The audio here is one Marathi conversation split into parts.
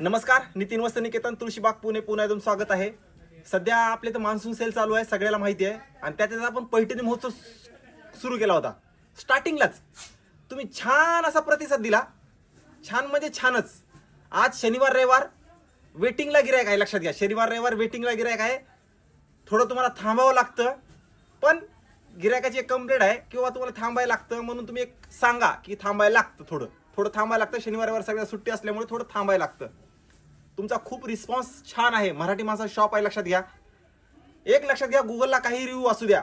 नमस्कार नितीन वस्त निकेतन तुळशीबाग पुणे पुन्हा एकदम स्वागत आहे. सध्या आपले तर मान्सून सेल चालू आहे सगळ्याला माहिती आहे. आणि त्याच्यात आपण पैठणी महोत्सव सुरू केला होता. स्टार्टिंगलाच तुम्ही छान असा प्रतिसाद दिला. छान म्हणजे छानच. आज शनिवार रविवार वेटिंगला गिरायक आहे. लक्षात घ्या शनिवार रविवार वेटिंगला गिरायक आहे. थोडं तुम्हाला थांबावं लागतं. पण गिरायकाची एक कंप्लेंट आहे किंवा तुम्हाला थांबायला लागतं म्हणून तुम्ही एक सांगा की थांबायला लागतं थोडं. थोडं थांबायला लागतं. शनिवार रविवार सगळ्या सुट्टी असल्यामुळे थोडं थांबायला लागतं. तुमचा खूप रिस्पॉन्स छान आहे. मराठी माणसाचा शॉप आहे लक्षात घ्या. एक लक्षात घ्या गुगलला काही रिव्ह्यू असू द्या.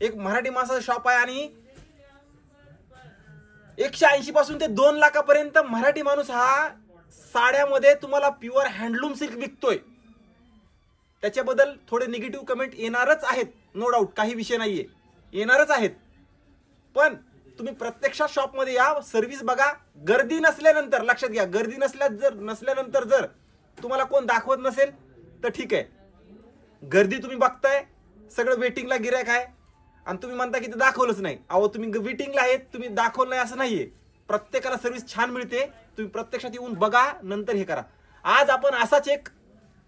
एक मराठी माणसाचा शॉप आहे आणि एकशे ऐंशी पासून ते दोन लाखापर्यंत मराठी माणूस हा साड्यामध्ये तुम्हाला प्युअर हँडलूम सिल्क विकतोय. त्याच्याबद्दल थोडे निगेटिव्ह कमेंट येणारच आहेत. नो डाऊट काही विषय नाहीये. येणारच आहेत. पण तुम्ही प्रत्यक्षात शॉपमध्ये या सर्व्हिस बघा. गर्दी नसल्यानंतर लक्षात घ्या. गर्दी नसल्या जर नसल्यानंतर जर तुम्हाला कोण दाखवत नसेल तर ठीक आहे. गर्दी तुम्ही बघताय सगळं वेटिंगला गिरायक आहे. आणि तुम्ही म्हणता की ते दाखवलंच नाही. अहो तुम्ही वेटिंगला आहेत तुम्ही दाखवलं नाही असं नाहीये. प्रत्येकाला सर्व्हिस छान मिळते तुम्ही प्रत्यक्षात येऊन बघा नंतर हे करा. आज आपण असाच एक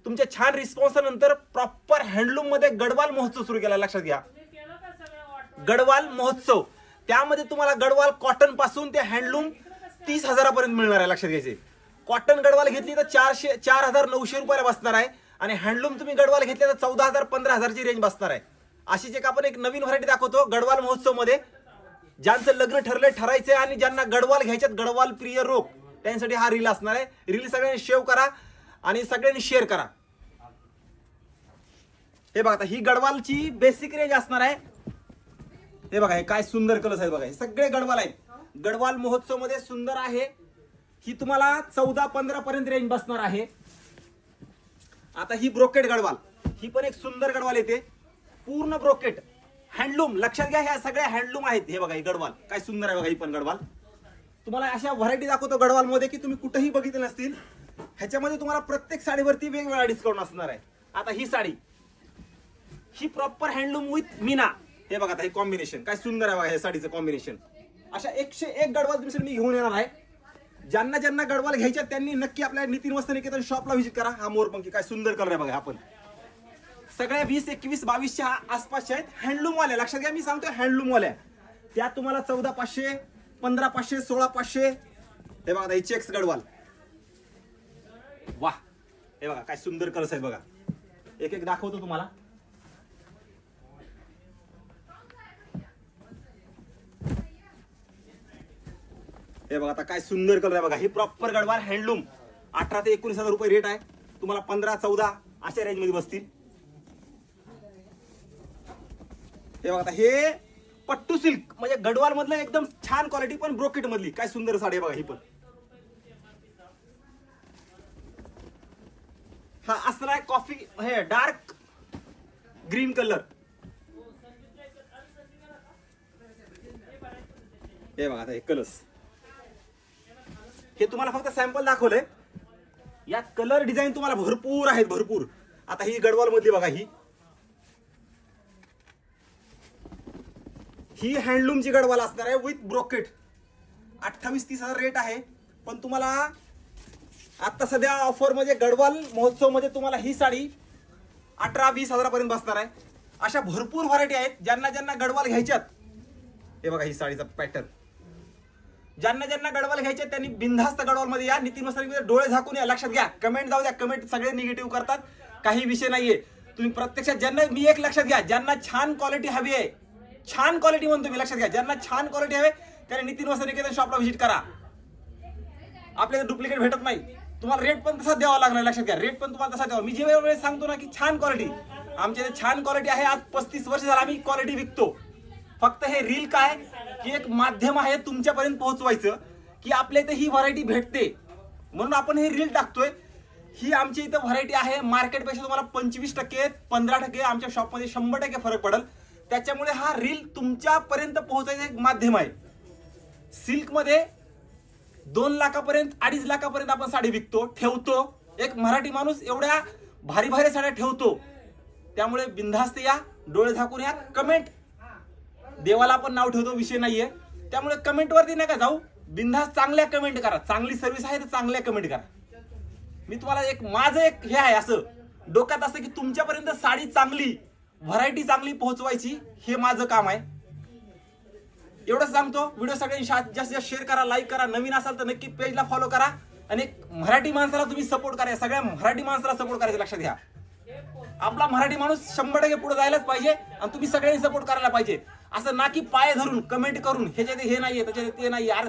तुमच्या छान रिस्पॉन्सनंतर प्रॉपर हँडलूममध्ये गडवाल महोत्सव सुरू केला लक्षात घ्या. गडवाल महोत्सव. त्यामध्ये तुम्हाला गडवाल कॉटनपासून ते हँडलूम तीस हजारापर्यंत मिळणार आहे लक्षात घ्यायचे. कॉटन गडवाल घेतली तर चारशे चार हजार नऊशे रुपयाला बसणार आहे. आणि हँडलूम तुम्ही गडवाल घेतले तर चौदा हजार पंधरा हजारची रेंज बसणार आहे. अशीच एक आपण एक नवीन व्हरायटी दाखवतो गडवाल महोत्सवमध्ये ज्यांचं लग्न ठरलंय ठरायचंय आणि ज्यांना गडवाल घ्यायच्यात गडवाल प्रिय रोग त्यांसाठी हा रील असणार आहे. रील सगळ्यांनी शेव करा आणि सगळ्यांनी शेअर करा. हे बघा आता ही गडवालची बेसिक रेंज असणार आहे. हे बघा हे काय सुंदर कलर्स आहेत बघा. हे सगळे गडवाल आहेत. गडवाल महोत्सवमध्ये सुंदर आहे. ही तुम्हाला चौदा पंधरा पर्यंत रेंज बसणार आहे. आता ही ब्रोकेट गडवाल. ही पण एक सुंदर गडवाल येते. पूर्ण ब्रोकेट हँडलूम लक्षात घ्या ह्या सगळ्या हँडलूम आहेत. हे बघा ही गडवाल. काय सुंदर आहे बघा ही पण गडवाल. तुम्हाला अशा व्हरायटी दाखवतो गडवाल मध्ये की तुम्ही कुठेही बघितले नसतील. ह्याच्यामध्ये तुम्हाला प्रत्येक साडीवरती वेगवेगळा डिस्काउंट असणार आहे. आता ही साडी. ही प्रॉपर हँडलूम विथ मीना हे बघा आता हे कॉम्बिनेशन काय सुंदर आहे बघा हे साडीचं कॉम्बिनेशन अशा एकशे एक गडवाल तुमच्यासाठी मी घेऊन येणार आहे. ज्यांना ज्यांना गडवाल घ्यायच्या त्यांनी नक्की आपल्या नितीन वस्त निकेतन शॉपला व्हिजिट करा. हा मोरपंखी काय सुंदर कलर आहे बघा आपण. सगळ्या वीस एकवीस बावीसच्या आसपासच्या आहेत. हँडलूम वाल्या. लक्षात घ्या मी सांगतोय हँडलूम वाल्या. त्या तुम्हाला चौदा पाचशे पंधरा पाचशे सोळा पाचशे. हे बघा दाई हे चेक्स गडवाल वा हे बघा काय सुंदर कलर्स आहेत बघा. एक एक दाखवतो तुम्हाला. हे बघा आता काय सुंदर कलर आहे बघा. हे प्रॉपर गडवाल हँडलूम अठरा ते एकोणीस हजार रुपये रेट आहे. तुम्हाला पंधरा चौदा अशा रेंजमध्ये बसतील. हे बघा आता हे पट्टू सिल्क म्हणजे गडवाल मधलं एकदम छान क्वालिटी पण ब्रोकेट मधली काय सुंदर साडी बघा ही पण. हा असणार आहे कॉफी हे डार्क ग्रीन कलर हे बघा आता हे कलर्स हे तुम्हाला फक्त सॅम्पल दाखवलंय. यात कलर डिझाईन तुम्हाला भरपूर आहेत भरपूर. आता ही गडवाल मधली बघा ही. ही हँडलूमची गडवाल असणार आहे विथ ब्रोकेट अठ्ठावीस तीस हजार रेट आहे. पण तुम्हाला आता सध्या ऑफरमध्ये गडवाल महोत्सवमध्ये तुम्हाला ही साडी अठरा वीस हजारापर्यंत बसणार आहे. अशा भरपूर व्हरायटी आहेत ज्यांना ज्यांना गडवाल घ्यायच्यात. हे बघा ही साडीचा पॅटर्न ज्यांना ज्यांना गडवाल घ्यायचे त्यांनी बिनधास्त गडवाल मध्ये या. नितीन मस्तानीमध्ये डोळे झाकून या. लक्षात घ्या. कमेंट जाऊ द्या. कमेंट सगळे निगेटिव्ह करतात. काही विषय नाहीये. तुम्ही प्रत्यक्षात ज्यांना मी एक लक्षात घ्या. ज्यांना छान क्वालिटी हवी आहे छान क्वालिटी म्हणतो मी लक्षात घ्या. ज्यांना छान क्वालिटी हवी आहे, त्यांनी नितीन वस्त्र शॉपला व्हिजिट करा. आपल्याला डुप्लिकेट भेटत नाही. तुम्हाला रेट पण तसा द्यावा लागणार लक्षात घ्या. रेट पण तुम्हाला तसा द्यावा. मी जे वेळेस सांगतो ना की छान क्वालिटी आमच्या इथे छान क्वालिटी आहे. आज पस्तीस वर्ष झाला आम्ही क्वालिटी विकतो. फक्त हे रील काय? की एक माध्यम आहे तुमच्यापर्यंत पोहोचवायचं की आपल्या इथे ही व्हरायटी भेटते. म्हणून आपण हे रील टाकतोय. ही आमची इथं व्हरायटी आहे. मार्केटपेक्षा तुम्हाला पंचवीस टक्के पंधरा टक्के आमच्या शॉपमध्ये शंभर टक्के फरक पडेल. त्याच्यामुळे हा रील तुमच्यापर्यंत पोहोचायचं एक माध्यम आहे. सिल्कमध्ये दोन लाखापर्यंत अडीच लाखापर्यंत आपण साडी विकतो ठेवतो. एक मराठी माणूस एवढ्या भारी भारी साड्या ठेवतो. त्यामुळे बिनधास्त या डोळे झाकून या कमेंट देवाला आपण नाव ठेवतो विषय नाहीये. त्यामुळे कमेंटवरती नाही नका जाऊ. बिंदास चांगल्या कमेंट करा. चांगली सर्व्हिस आहे तर चांगल्या कमेंट करा. मी तुम्हाला एक माझं एक हे आहे असं. डोक्यात असं की तुमच्यापर्यंत साडी चांगली व्हरायटी चांगली पोहोचवायची हे माझं काम आहे. एवढंच सांगतो. व्हिडिओ सगळ्यांनी जास्त जास्त शेअर करा लाईक करा. नवीन असाल तर नक्की पेजला फॉलो करा. आणि मराठी माणसाला तुम्ही सपोर्ट करा सगळ्या मराठी माणसाला सपोर्ट करायचं लक्षात घ्या. आपला मराठी माणूस शंभर टक्के पुढे जायलाच पाहिजे आणि तुम्ही सगळ्यांनी सपोर्ट करायला पाहिजे. असं ना की पाय धरून कमेंट करून ह्याच्यात हे नाहीये त्याच्यात ते नाही यार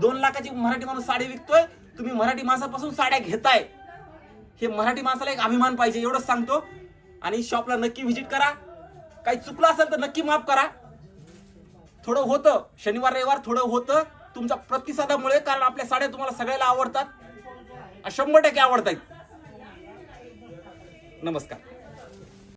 दोन लाखाची मराठी माणूस साडी विकतोय तुम्ही मराठी माणसापासून साड्या घेताय. हे मराठी माणसाला एक अभिमान पाहिजे एवढंच सांगतो. आणि शॉपला नक्की व्हिजिट करा. काही चुकलं असेल तर नक्की माफ करा. थोडं होतं शनिवार रविवार थोडं होतं. तुमच्या प्रतिसादामुळे कारण आपल्या साड्या तुम्हाला सगळ्याला आवडतात. शंभर टक्के आवडतात नमस्कार.